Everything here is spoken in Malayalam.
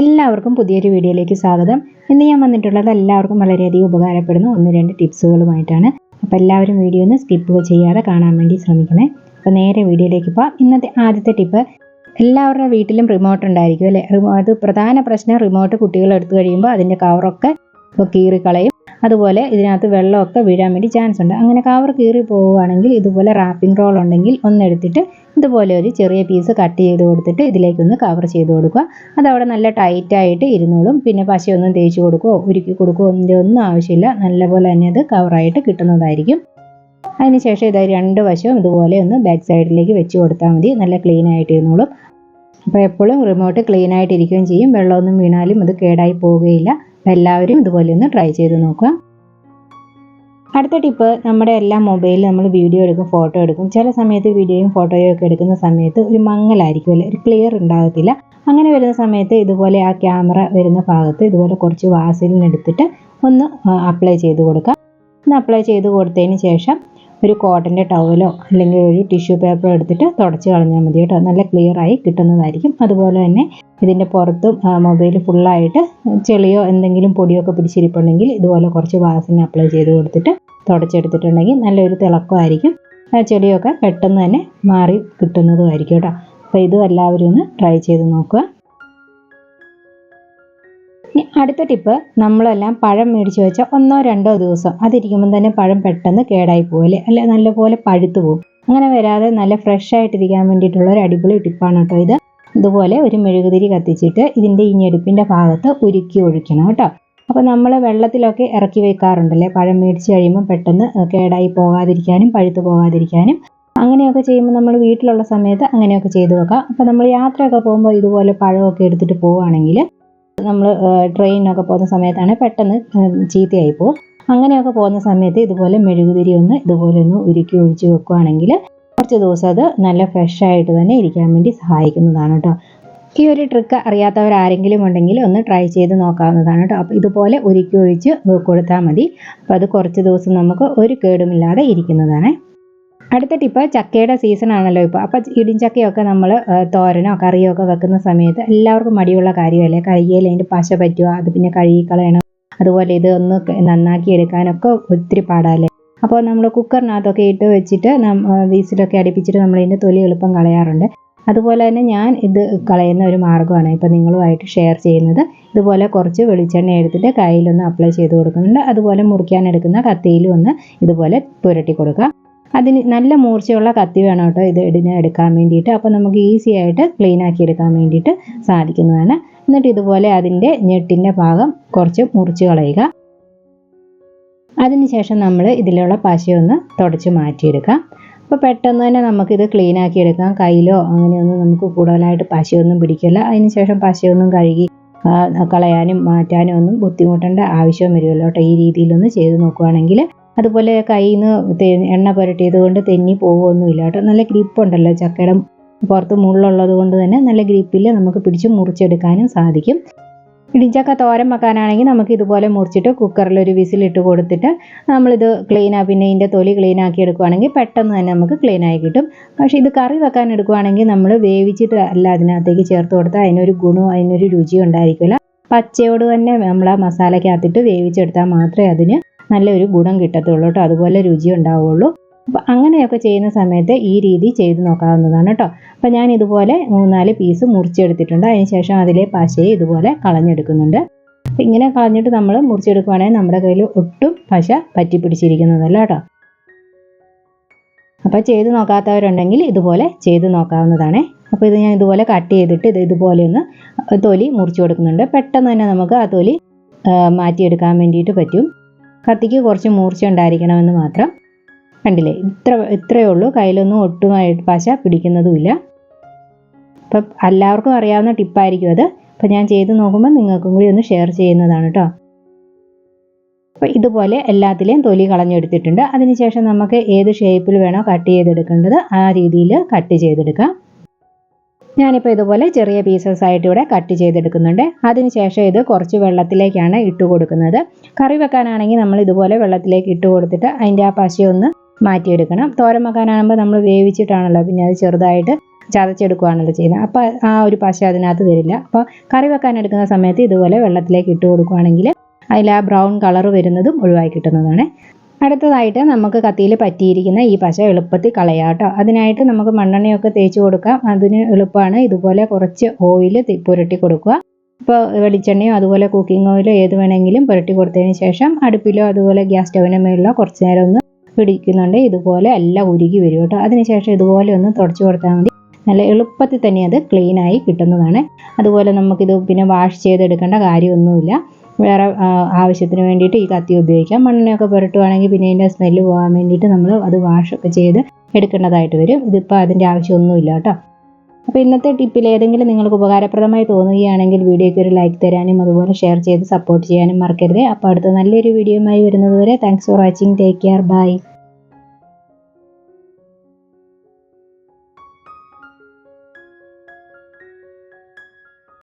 എല്ലാവർക്കും പുതിയൊരു വീഡിയോയിലേക്ക് സ്വാഗതം. ഇന്ന് ഞാൻ വന്നിട്ടുള്ളത് എല്ലാവർക്കും വളരെയധികം ഉപകാരപ്പെടുന്ന ഒന്ന് രണ്ട് ടിപ്സുകളുമായിട്ടാണ്. അപ്പോൾ എല്ലാവരും വീഡിയോ ഒന്ന് സ്കിപ്പ് ചെയ്യാതെ കാണാൻ വേണ്ടി ശ്രമിക്കണേ. അപ്പോൾ നേരെ വീഡിയോയിലേക്ക് പോകാം ഇന്നത്തെ ആദ്യത്തെ ടിപ്പ് എല്ലാവരുടെ വീട്ടിലും റിമോട്ട് ഉണ്ടായിരിക്കും അല്ലേ? അത് പ്രധാന പ്രശ്നം റിമോട്ട് കുട്ടികൾ എടുത്തു കഴിയുമ്പോൾ അതിന്റെ കവറൊക്കെ കീറിക്കളയും. അതുപോലെ ഇതിനകത്ത് വെള്ളമൊക്കെ വീഴാൻ വേണ്ടി ചാൻസ് ഉണ്ട്. അങ്ങനെ കവർ കീറി പോവുകയാണെങ്കിൽ ഇതുപോലെ റാപ്പിംഗ് റോൾ ഉണ്ടെങ്കിൽ ഒന്നെടുത്തിട്ട് ഇതുപോലെ ഒരു ചെറിയ പീസ് കട്ട് ചെയ്ത് കൊടുത്തിട്ട് ഇതിലേക്കൊന്ന് കവർ ചെയ്ത് കൊടുക്കുക. അതവിടെ നല്ല ടൈറ്റായിട്ട് ഇരുന്നോളും. പിന്നെ പശയൊന്നും തേച്ച് കൊടുക്കുകയോ ഉരുക്കി കൊടുക്കുകയോ ഒന്നിന്റെ ഒന്നും ആവശ്യമില്ല. നല്ലപോലെ തന്നെ അത് കവറായിട്ട് കിട്ടുന്നതായിരിക്കും. അതിനുശേഷം ഇത് രണ്ട് വശവും ഇതുപോലെ ഒന്ന് ബാക്ക് സൈഡിലേക്ക് വെച്ച് കൊടുത്താൽ മതി. നല്ല ക്ലീൻ ആയിട്ട് ഇരുന്നോളും. അപ്പോൾ എപ്പോഴും റിമോട്ട് ക്ലീൻ ആയിട്ട് ഇരിക്കുകയും ചെയ്യും. വെള്ളമൊന്നും വീണാലും അത് കേടായി പോവുകയില്ല. എല്ലാവരും ഇതുപോലെ ഒന്ന് ട്രൈ ചെയ്ത് നോക്കുക. അടുത്ത ടിപ്പ് നമ്മുടെ എല്ലാ മൊബൈലിൽ നമ്മൾ വീഡിയോ എടുക്കും ഫോട്ടോ എടുക്കും. ചില സമയത്ത് വീഡിയോയും ഫോട്ടോയും ഒക്കെ എടുക്കുന്ന സമയത്ത് ഒരു മങ്ങലായിരിക്കും അല്ലെ? ഒരു ക്ലിയർ ഉണ്ടാകത്തില്ല. അങ്ങനെ വരുന്ന സമയത്ത് ഇതുപോലെ ആ ക്യാമറ വരുന്ന ഭാഗത്ത് ഇതുപോലെ കുറച്ച് വാസലിൻ എടുത്തിട്ട് ഒന്ന് അപ്ലൈ ചെയ്ത് കൊടുക്കാം ഒന്ന് അപ്ലൈ ചെയ്ത് കൊടുത്തതിന് ശേഷം ഒരു കോട്ടന്റെ ടവലോ അല്ലെങ്കിൽ ഒരു ടിഷ്യൂ പേപ്പറോ എടുത്തിട്ട് തുടച്ച് കളഞ്ഞാൽ മതി കേട്ടോ. നല്ല ക്ലിയർ ആയി കിട്ടുന്നതായിരിക്കും. അതുപോലെ തന്നെ ഇതിന്റെ പുറത്തും മൊബൈൽ ഫുള്ളായിട്ട് ചെളിയോ എന്തെങ്കിലും പൊടിയൊക്കെ പിടിച്ചിരിപ്പുണ്ടെങ്കിൽ ഇതുപോലെ കുറച്ച് വാസന അപ്ലൈ ചെയ്ത് കൊടുത്തിട്ട് തുടച്ചെടുത്തിട്ടുണ്ടെങ്കിൽ നല്ലൊരു തിളക്കമായിരിക്കും ആ പെട്ടെന്ന് തന്നെ മാറി കിട്ടുന്നതുമായിരിക്കും കേട്ടോ. അപ്പോൾ ഇതും എല്ലാവരും ഒന്ന് ട്രൈ ചെയ്ത് നോക്കുക. ഇനി അടുത്ത ടിപ്പ് നമ്മളെല്ലാം പഴം മേടിച്ച് വെച്ചാൽ ഒന്നോ രണ്ടോ ദിവസം. അതിരിക്കുമ്പോൾ തന്നെ പഴം പെട്ടെന്ന് കേടായി പോകല്ലേ അല്ലേ നല്ലപോലെ പഴുത്തു പോകും അങ്ങനെ വരാതെ നല്ല ഫ്രഷ് ആയിട്ടിരിക്കാൻ വേണ്ടിയിട്ടുള്ള ഒരു അടിപൊളി ടിപ്പാണ് കേട്ടോ ഇത്. ഇതുപോലെ ഒരു മെഴുകുതിരി കത്തിച്ചിട്ട് ഇതിന്റെ ഈ ഞെടുപ്പിന്റെ ഭാഗത്ത് ഉരുക്കി ഒഴിക്കണം കേട്ടോ. അപ്പോൾ നമ്മൾ വെള്ളത്തിലൊക്കെ ഇറക്കി വെക്കാറുണ്ടല്ലേ? പഴം മേടിച്ച് കഴിയുമ്പോൾ പെട്ടെന്ന് കേടായി പോകാതിരിക്കാനും പഴുത്തു പോകാതിരിക്കാനും. അങ്ങനെയൊക്കെ ചെയ്യുമ്പോൾ നമ്മൾ വീട്ടിലുള്ള സമയത്ത് അങ്ങനെയൊക്കെ ചെയ്തു വെക്കാം. അപ്പോൾ നമ്മൾ യാത്രയൊക്കെ പോകുമ്പോൾ ഇതുപോലെ പഴമൊക്കെ എടുത്തിട്ട് പോവുകയാണെങ്കിൽ നമ്മൾ ട്രെയിനിനൊക്കെ പോകുന്ന സമയത്താണ് പെട്ടെന്ന് ചീത്തയായി പോകും അങ്ങനെയൊക്കെ പോകുന്ന സമയത്ത് ഇതുപോലെ മെഴുകുതിരി ഒന്ന് ഇതുപോലെ ഒന്ന് ഉരുക്കി ഒഴിച്ച് വെക്കുകയാണെങ്കിൽ കുറച്ച് ദിവസം അത് നല്ല ഫ്രഷ് ആയിട്ട് തന്നെ ഇരിക്കാൻ വേണ്ടി സഹായിക്കുന്നതാണ് കേട്ടോ ഈ ഒരു ട്രിക്ക് അറിയാത്തവർ ആരെങ്കിലും ഉണ്ടെങ്കിൽ ഒന്ന് ട്രൈ ചെയ്ത് നോക്കാവുന്നതാണ് കേട്ടോ അപ്പോൾ ഇതുപോലെ ഒരുക്കി ഒഴിച്ച് കൊടുത്താൽ മതി. അപ്പോൾ അത് കുറച്ച് ദിവസം നമുക്ക് ഒരു കേടുമില്ലാതെ ഇരിക്കുന്നതാണ്. അടുത്ത ടിപ്പ് ചക്കയുടെ സീസൺ ആണല്ലോ ഇപ്പോൾ അപ്പോൾ ഇടിഞ്ചക്കയൊക്കെ നമ്മൾ തോരനോ കറിയോ ഒക്കെ വെക്കുന്ന സമയത്ത് എല്ലാവർക്കും മടിയുള്ള കാര്യമല്ലേ? കയ്യിൽ അതിന്റെ പശ പറ്റുക അത് പിന്നെ കഴുകിക്കളയണം. അതുപോലെ ഇത് ഒന്ന് നന്നാക്കി എടുക്കാനൊക്കെ ഒത്തിരി പാടാല്ലേ? അപ്പോൾ നമ്മൾ കുക്കറിനകത്തൊക്കെ ഇട്ട് വെച്ചിട്ട് വീസിലൊക്കെ അടുപ്പിച്ചിട്ട് നമ്മൾ ഇതിന്റെ തൊലി എളുപ്പം കളയാറുണ്ട്. അതുപോലെ തന്നെ ഞാൻ ഇത് കളയുന്ന ഒരു മാർഗമാണ് ഇപ്പോൾ നിങ്ങളുമായിട്ട് ഷെയർ ചെയ്യുന്നത്. ഇതുപോലെ കുറച്ച് വെളിച്ചെണ്ണ എടുത്തിട്ട് കയ്യിലൊന്ന് അപ്ലൈ ചെയ്ത് കൊടുക്കുന്നുണ്ട്. അതുപോലെ മുറിക്കാൻ എടുക്കുന്ന കത്തിയിലും ഒന്ന് ഇതുപോലെ പുരട്ടി കൊടുക്കുക. അതിന് നല്ല മൂർച്ചയുള്ള കത്തി വേണം കേട്ടോ ഇത് ഇതിന് എടുക്കാൻ വേണ്ടിയിട്ട്. അപ്പോൾ നമുക്ക് ഈസി ആയിട്ട് ക്ലീൻ ആക്കി എടുക്കാൻ വേണ്ടിയിട്ട് സാധിക്കുന്നതാണ്. എന്നിട്ട് ഇതുപോലെ അതിന്റെ ഞെട്ടിന്റെ ഭാഗം കുറച്ച് മുറിച്ച് കളയുക. അതിനുശേഷം നമ്മൾ ഇതിലുള്ള പശയൊന്ന് തുടച്ച് മാറ്റിയെടുക്കാം. അപ്പോൾ പെട്ടെന്ന് തന്നെ നമുക്കിത് ക്ലീൻ ആക്കി എടുക്കാം. കയ്യിലോ അങ്ങനെയൊന്നും നമുക്ക് കൂടുതലായിട്ട് പശയൊന്നും പിടിക്കില്ല. അതിനുശേഷം പശയൊന്നും കഴുകി കളയാനും മാറ്റാനും ഒന്നും ബുദ്ധിമുട്ടേണ്ട ആവശ്യം വരുമല്ലോ കേട്ടോ ഈ രീതിയിലൊന്ന് ചെയ്ത് നോക്കുകയാണെങ്കിൽ അതുപോലെ കയ്യിൽ നിന്ന് എണ്ണ പുരട്ടിയത് കൊണ്ട് തെന്നി പോകുമൊന്നുമില്ല കേട്ടോ. നല്ല ഗ്രിപ്പുണ്ടല്ലോ ചക്കയുടെ പുറത്ത് മുള്ളുള്ളത് കൊണ്ട് തന്നെ നല്ല ഗ്രിപ്പിൽ നമുക്ക് പിടിച്ച് മുറിച്ചെടുക്കാനും സാധിക്കും. ഇടിച്ചക്ക തോരൻ വെക്കാനാണെങ്കിൽ നമുക്ക് ഇതുപോലെ മുറിച്ചിട്ട് കുക്കറിൽ ഒരു വിസിലിട്ട് കൊടുത്തിട്ട് നമ്മളിത് ക്ലീൻ ആ പിന്നെ ഇതിന്റെ തൊലി ക്ലീൻ ആക്കി എടുക്കുവാണെങ്കിൽ പെട്ടെന്ന് തന്നെ നമുക്ക് ക്ലീൻ ആയി കിട്ടും. പക്ഷേ ഇത് കറി വെക്കാൻ എടുക്കുവാണെങ്കിൽ നമ്മൾ വേവിച്ചിട്ട് അല്ല അതിനകത്തേക്ക് ചേർത്ത് കൊടുത്താൽ അതിനൊരു ഗുണവും അതിനൊരു രുചിയും ഉണ്ടായിരിക്കില്ല പച്ചയോട് തന്നെ നമ്മൾ ആ മസാലയ്ക്കകത്തിട്ട് വേവിച്ചെടുത്താൽ മാത്രമേ അതിന് നല്ലൊരു ഗുണം കിട്ടത്തുള്ളൂ കേട്ടോ. അതുപോലെ രുചി ഉണ്ടാവുള്ളൂ. അപ്പോൾ അങ്ങനെയൊക്കെ ചെയ്യുന്ന സമയത്ത് ഈ രീതി ചെയ്ത് നോക്കാവുന്നതാണ് കേട്ടോ. അപ്പോൾ ഞാൻ ഇതുപോലെ മൂന്നാൽ പീസ് മുറിച്ചെടുത്തിട്ടുണ്ട്. അതിന് ശേഷം അതിലെ പശയെ ഇതുപോലെ കളഞ്ഞെടുക്കുന്നുണ്ട്. അപ്പോൾ ഇങ്ങനെ കളഞ്ഞിട്ട് നമ്മൾ മുറിച്ചെടുക്കുവാണെങ്കിൽ നമ്മുടെ കയ്യിൽ ഒട്ടും പശ പറ്റി പിടിച്ചിരിക്കുന്നതല്ല കേട്ടോ. അപ്പോൾ ചെയ്ത് നോക്കാത്തവരുണ്ടെങ്കിൽ ഇതുപോലെ ചെയ്ത് നോക്കാവുന്നതാണ്. അപ്പോൾ ഇത് ഞാൻ ഇതുപോലെ കട്ട് ചെയ്തിട്ട് ഇത് ഇതുപോലെ ഒന്ന് തൊലി മുറിച്ച് കൊടുക്കുന്നുണ്ട്. പെട്ടെന്ന് തന്നെ നമുക്ക് ആ തൊലി മാറ്റിയെടുക്കാൻ വേണ്ടിയിട്ട് പറ്റും. കത്തിക്ക് കുറച്ച് മൂർച്ച ഉണ്ടായിരിക്കണമെന്ന് മാത്രം കണ്ടില്ലേ? ഇത്ര ഇത്രയേ ഉള്ളൂ. കയ്യിലൊന്നും ഒട്ടുമായിട്ട് പശ പിടിക്കുന്നതുമില്ല. അപ്പം എല്ലാവർക്കും അറിയാവുന്ന ടിപ്പായിരിക്കും അത്. അപ്പം ഞാൻ ചെയ്ത് നോക്കുമ്പോൾ നിങ്ങൾക്കും കൂടി ഒന്ന് ഷെയർ ചെയ്യുന്നതാണ് കേട്ടോ അപ്പോൾ ഇതുപോലെ എല്ലാത്തിലെയും തൊലി കളഞ്ഞെടുത്തിട്ടുണ്ട്. അതിനുശേഷം നമുക്ക് ഏത് ഷേപ്പിൽ വേണോ കട്ട് ചെയ്തെടുക്കേണ്ടത് ആ രീതിയിൽ കട്ട് ചെയ്തെടുക്കാം. ഞാനിപ്പോൾ ഇതുപോലെ ചെറിയ പീസസ് ആയിട്ട് ഇവിടെ കട്ട് ചെയ്തെടുക്കുന്നുണ്ട്. അതിനുശേഷം ഇത് കുറച്ച് വെള്ളത്തിലേക്കാണ് ഇട്ട് കൊടുക്കുന്നത്. കറി വെക്കാനാണെങ്കിൽ നമ്മൾ ഇതുപോലെ വെള്ളത്തിലേക്ക് ഇട്ട് കൊടുത്തിട്ട് അതിന്റെ ആ പശയൊന്ന് മാറ്റിയെടുക്കണം. തോരൻ വെക്കാനാകുമ്പോൾ നമ്മൾ വേവിച്ചിട്ടാണല്ലോ പിന്നെ അത് ചെറുതായിട്ട് ചതച്ചെടുക്കുകയാണല്ലോ ചെയ്യുന്നത്. അപ്പോൾ ആ ഒരു പശ അതിനകത്ത് വരില്ല. അപ്പോൾ കറി വെക്കാൻ എടുക്കുന്ന സമയത്ത് ഇതുപോലെ വെള്ളത്തിലേക്ക് ഇട്ട് കൊടുക്കുകയാണെങ്കിൽ അതിൽ ആ ബ്രൗൺ കളർ വരുന്നതും ഒഴിവാക്കി കിട്ടുന്നതാണ്. അടുത്തതായിട്ട് നമുക്ക് കത്തിയിൽ പറ്റിയിരിക്കുന്ന ഈ പശ എളുപ്പത്തിൽ കളയാം കേട്ടോ. അതിനായിട്ട് നമുക്ക് മണ്ണെണ്ണയൊക്കെ തേച്ച് കൊടുക്കാം. അതിന് എളുപ്പമാണ്. ഇതുപോലെ കുറച്ച് ഓയിൽ പുരട്ടി കൊടുക്കുക. ഇപ്പോൾ വെളിച്ചെണ്ണയോ അതുപോലെ കുക്കിംഗ് ഓയിലോ ഏത് വേണമെങ്കിലും പുരട്ടി കൊടുത്തതിന് ശേഷം അടുപ്പിലോ അതുപോലെ ഗ്യാസ് സ്റ്റവിന് മേളിലോ കുറച്ച് നേരം ഒന്ന് പിടിക്കുന്നുണ്ട്. ഇതുപോലെ എല്ലാം ഉരുകി വരും കേട്ടോ. അതിനുശേഷം ഇതുപോലെ ഒന്ന് തുടച്ചു കൊടുത്താൽ മതി. നല്ല എളുപ്പത്തിൽ തന്നെ അത് ക്ലീനായി കിട്ടുന്നതാണ്. അതുപോലെ നമുക്കിത് പിന്നെ വാഷ് ചെയ്തെടുക്കേണ്ട കാര്യമൊന്നുമില്ല. വേറെ ആവശ്യത്തിന് വേണ്ടിയിട്ട് ഈ കത്തി ഉപയോഗിക്കാം. മണ്ണിനൊക്കെ പുരട്ടുവാണെങ്കിൽ പിന്നെ അതിന്റെ സ്മെല്ല് പോകാൻ വേണ്ടിയിട്ട് നമ്മൾ അത് വാഷൊക്കെ ചെയ്ത് എടുക്കേണ്ടതായിട്ട് വരും. ഇതിപ്പോൾ അതിന്റെ ആവശ്യമൊന്നുമില്ല കേട്ടോ. അപ്പോൾ ഇന്നത്തെ ടിപ്പിൽ ഏതെങ്കിലും നിങ്ങൾക്ക് ഉപകാരപ്രദമായി തോന്നുകയാണെങ്കിൽ വീഡിയോയ്ക്ക് ഒരു ലൈക്ക് തരാനും അതുപോലെ ഷെയർ ചെയ്ത് സപ്പോർട്ട് ചെയ്യാനും മറക്കരുത്. അപ്പോൾ അടുത്ത നല്ലൊരു വീഡിയോയുമായി വരുന്നത് വരെ thanks for watching take care bye